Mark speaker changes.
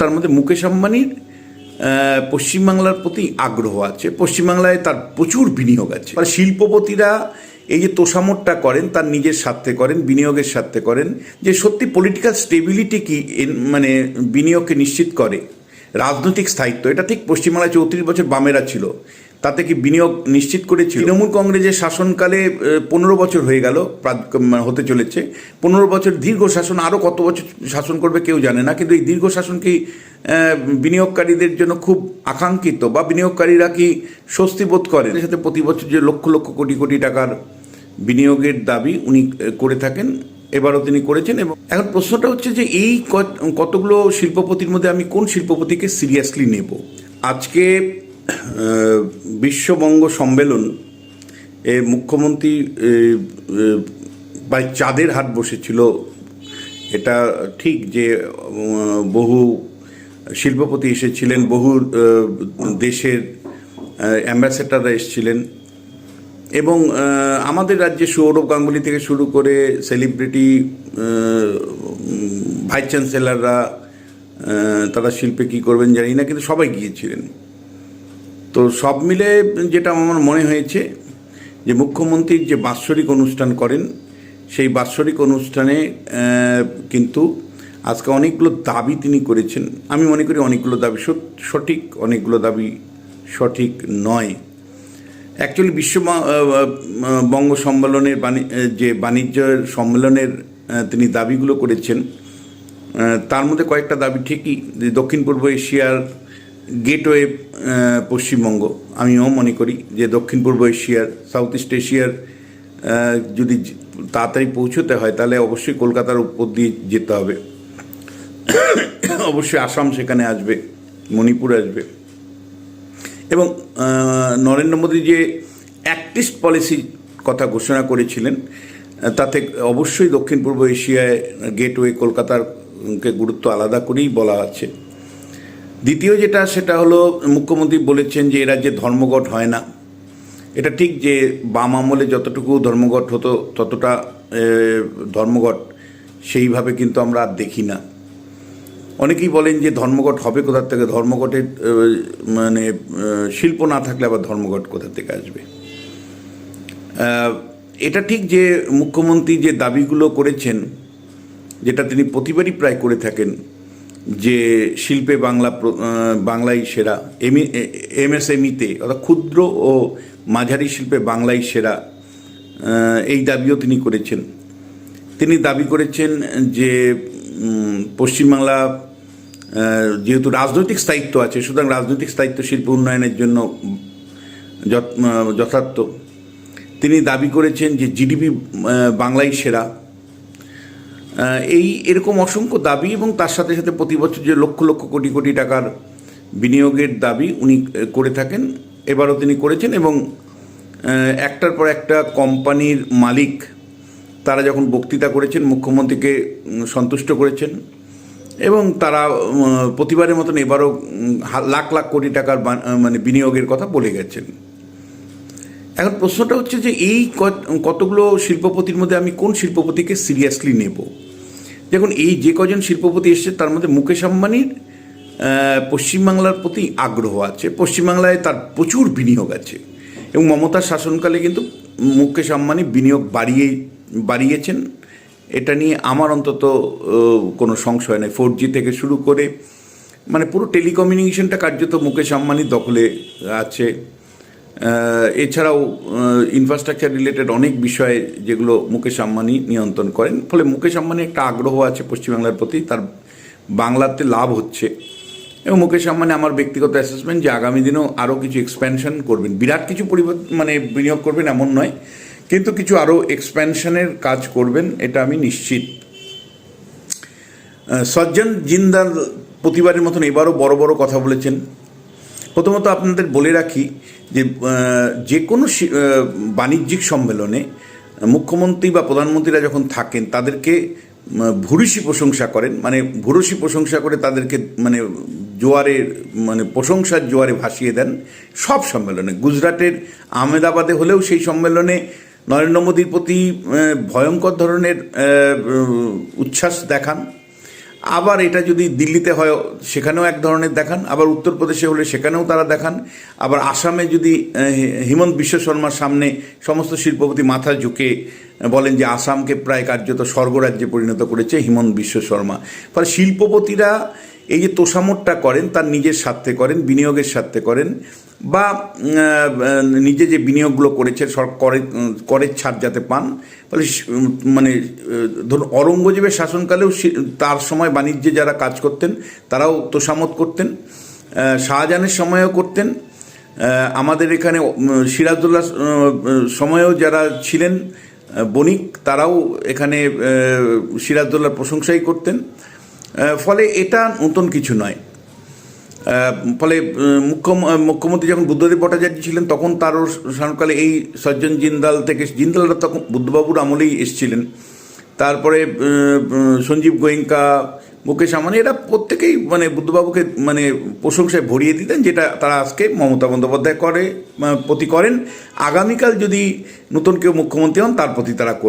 Speaker 1: তার মধ্যে মুকেশ আম্বানির পশ্চিমবাংলার প্রতি আগ্রহ আছে। পশ্চিমবাংলায় তার প্রচুর বিনিয়োগ আছে। আর শিল্পপতিরা এই যে তোষামোটটা করেন, তার নিজের স্বার্থে করেন, বিনিয়োগের স্বার্থে করেন, যে সত্যি পলিটিক্যাল স্টেবিলিটি কি মানে বিনিয়োগকে নিশ্চিত করে? রাজনৈতিক স্থায়িত্ব, এটা ঠিক পশ্চিমবাংলায় চৌত্রিশ বছর বামেরা ছিল। তাতে কি বিনিয়োগ নিশ্চিত করেছিল? তৃণমূল কংগ্রেসের শাসনকালে পনেরো বছর হয়ে গেল হতে চলেছে। পনেরো বছর দীর্ঘ শাসন আরও কত বছর শাসন করবে কেউ জানে না কিন্তু এই দীর্ঘ শাসন কি বিনিয়োগকারীদের জন্য খুব আকাঙ্ক্ষিত বা বিনিয়োগকারীরা কি স্বস্তি বোধ করেন? সাথে প্রতি বছর যে লক্ষ লক্ষ কোটি কোটি টাকার বিনিয়োগের দাবি উনি করে থাকেন এবারও তিনি করেছেন এবং এখন প্রশ্নটা হচ্ছে যে এই কত- কতগুলো শিল্পপতির মধ্যে আমি কোন শিল্পপতিকে সিরিয়াসলি নেব? আজকে বিশ্ববঙ্গ সম্মেলন এ মুখ্যমন্ত্রী এ, চাঁদের হাট বসেছিল। এটা ঠিক যে বহু শিল্পপতি এসেছিলেন বহু দেশের অ্যাম্বাসেডাররা এসেছিলেন এবং আমাদের রাজ্যে সৌরভ গাঙ্গুলি থেকে শুরু করে সেলিব্রিটি ভাইস চ্যান্সেলাররা তারা শিল্পে কী করবেন জানি না কিন্তু সবাই গিয়েছিলেন। তো সব মিলে যেটা আমার মনে হয়েছে যে মুখ্যমন্ত্রীর যে বাৎসরিক অনুষ্ঠান করেন, সেই বাৎসরিক অনুষ্ঠানে কিন্তু আজকে অনেকগুলো দাবি তিনি করেছেন। আমি মনে করি অনেকগুলো দাবি সঠিক, অনেকগুলো দাবি সঠিক নয়। অ্যাকচুয়ালি বিশ্ব বঙ্গ সম্মেলনের যে বাণিজ্য সম্মেলনের তিনি দাবিগুলো করেছেন তার মধ্যে কয়েকটা দাবি ঠিকই। দক্ষিণ পূর্ব এশিয়ার গেটওয়ে পশ্চিমবঙ্গ। আমিও মনে করি যে দক্ষিণ পূর্ব এশিয়ার সাউথ ইস্ট এশিয়ার যদি তাড়াতাড়ি পৌঁছতে হয়, তাহলে অবশ্যই কলকাতার উপর দিয়ে যেতে হবে। অবশ্যই আসাম সেখানে আসবে, মণিপুর আসবে। এবং নরেন্দ্র মোদী যে অ্যাক্টিস্ট পলিসি কথা ঘোষণা করেছিলেন, তাতে অবশ্যই দক্ষিণ পূর্ব এশিয়ায় গেটওয়ে কলকাতার কে গুরুত্ব আলাদা করেই বলা আছে। দ্বিতীয় যেটা, সেটা হলো মুখ্যমন্ত্রী বলেছেন যে এ রাজ্যে ধর্মঘট হয় না। এটা ঠিক যে বাম আমলে যতটুকু ধর্মঘট হতো, ততটা ধর্মঘট সেইভাবে কিন্তু আমরা আর দেখি না। অনেকেই বলেন যে ধর্মঘট হবে কোথার থেকে? ধর্মঘটের মানে শিল্প না থাকলে আবার ধর্মঘট কোথা থেকে আসবে? এটা ঠিক যে মুখ্যমন্ত্রী যে দাবিগুলো করেছেন, যেটা তিনি প্রতিবারই প্রায় করে থাকেন যে শিল্পে বাংলা বাংলাই সেরা, এমই এমএসএমইতে, অর্থাৎ ক্ষুদ্র ও মাঝারি শিল্পে বাংলাই সেরা এই দাবিও তিনি করেছেন। তিনি দাবি করেছেন যে পশ্চিমবাংলা যেহেতু রাজনৈতিক স্থায়িত্ব আছে, সুতরাং রাজনৈতিক স্থায়িত্ব শিল্প উন্নয়নের জন্য যথার্থ। তিনি দাবি করেছেন যে, জিডিপি বাংলাই সেরা এই এরকম অসংখ্য দাবি এবং তার সাথে সাথে প্রতি বছর যে লক্ষ লক্ষ কোটি কোটি টাকার বিনিয়োগের দাবি উনি করে থাকেন। এবারও তিনি করেছেন এবং একটার পর একটা কোম্পানির মালিক তারা যখন বক্তৃতা করেছেন, মুখ্যমন্ত্রীকে সন্তুষ্ট করেছেন এবং তারা প্রতিবারের মতন এবারও লাখ লাখ কোটি টাকার মানে বিনিয়োগের কথা বলে গেছেন। এখন প্রশ্নটা হচ্ছে যে এই কতগুলো শিল্পপতির মধ্যে আমি কোন শিল্পপতিকে সিরিয়াসলি নেব? দেখুন, এই যে কজন শিল্পপতি এসছে, তার মধ্যে মুকেশ আম্বানির পশ্চিমবাংলার প্রতি আগ্রহ আছে। পশ্চিমবাংলায় তার প্রচুর বিনিয়োগ আছে। এবং মমতার শাসনকালে কিন্তু মুকেশ আম্বানি বিনিয়োগ বাড়িয়ে, বাড়িয়েছেন। এটা নিয়ে আমার অন্তত কোনো সংশয় নেই। ফোর জি থেকে শুরু করে মানে পুরো টেলিকমিউনিকেশনটা কার্যত মুকেশ আম্বানির দখলে আছে। এছাড়াও ইনফ্রাস্ট্রাকচার রিলেটেড অনেক বিষয়ে যেগুলো মুকেশ আম্বানি নিয়ন্ত্রণ করেন। ফলে মুকেশ আম্বানি একটা আগ্রহ আছে পশ্চিমবাংলার প্রতি, তার বাংলাতে লাভ হচ্ছে। এবং মুকেশ আম্বানি আমার ব্যক্তিগত অ্যাসেসমেন্ট যে আগামী দিনেও আরও কিছু এক্সপ্যানশন করবেন। বিরাট কিছু পরিবর্তন মানে বিনিয়োগ করবেন এমন নয়, কিন্তু কিছু আরও এক্সপ্যানশনের কাজ করবেন, এটা আমি নিশ্চিত। সজ্জন জিন্দাল প্রতিবারের মতন এবারও বড় বড় কথা বলেছেন। প্রথমত আপনাদের বলে রাখি যে যে কোনো বাণিজ্যিক সম্মেলনে মুখ্যমন্ত্রী বা প্রধানমন্ত্রীরা যখন থাকেন তাদেরকে উম, প্রশংসা করেন। মানে ভূরসি প্রশংসা করে তাদেরকে মানে জোয়ারের মানে প্রশংসার জোয়ারে ভাসিয়ে দেন সব সম্মেলনে। গুজরাটের আহমেদাবাদে হলেও সেই সম্মেলনে নরেন্দ্র মোদীর প্রতি ভয়ঙ্কর ধরনের উচ্ছ্বাস দেখান। আবার এটা যদি দিল্লিতে হয়, সেখানেও এক ধরনের দেখান। আবার উত্তরপ্রদেশে হলে সেখানেও তারা দেখান। আবার আসামে যদি হিমন্ত বিশ্ব শর্মার সামনে সমস্ত শিল্পপতি মাথা ঝুঁকে বলেন যে আসামকে প্রায় কার্যত স্বর্গরাজ্যে পরিণত করেছে হিমন্ত বিশ্ব শর্মা। ফলে শিল্পপতিরা এই যে তোষামতটা করেন তার নিজের স্বার্থে করেন বিনিয়োগের স্বার্থে করেন বা নিজে যে বিনিয়োগগুলো করেছে করের ছাড় যাতে পান ফলে মানে ধরুন অরঙ্গজেবের শাসনকালেও তার সময় বাণিজ্যে যারা কাজ করতেন তারাও তোষামত করতেন শাহজাহানের সময়ও করতেন আমাদের এখানে উম, সিরাজউদ্দৌলার সময়েও যারা ছিলেন বণিক তারাও এখানে আহ, প্রশংসাই করতেন ফলে এটা নতুন কিছু নয়। ফলে আহ, মুখ্যম- মুখ্যমন্ত্রী যখন বুদ্ধদেব ভট্টাচার্য ছিলেন তখন তারও শাসনকালে এই সজ্জন জিন্দাল থেকে জিন্দালরা তখন বুদ্ধবাবুর আমলেই এসছিলেন। তারপরে সঞ্জীব গোয়েঙ্কা মুকেশ আম্বানি এরা প্রত্যেকেই মানে বুদ্ধবাবুকে মানে প্রশংসায় ভরিয়ে দিতেন যেটা তারা আজকে মমতা বন্দ্যোপাধ্যায় করে প্রতি করেন। আগামীকাল যদি নতুন কেউ মুখ্যমন্ত্রী হন তার প্রতি তারা করবে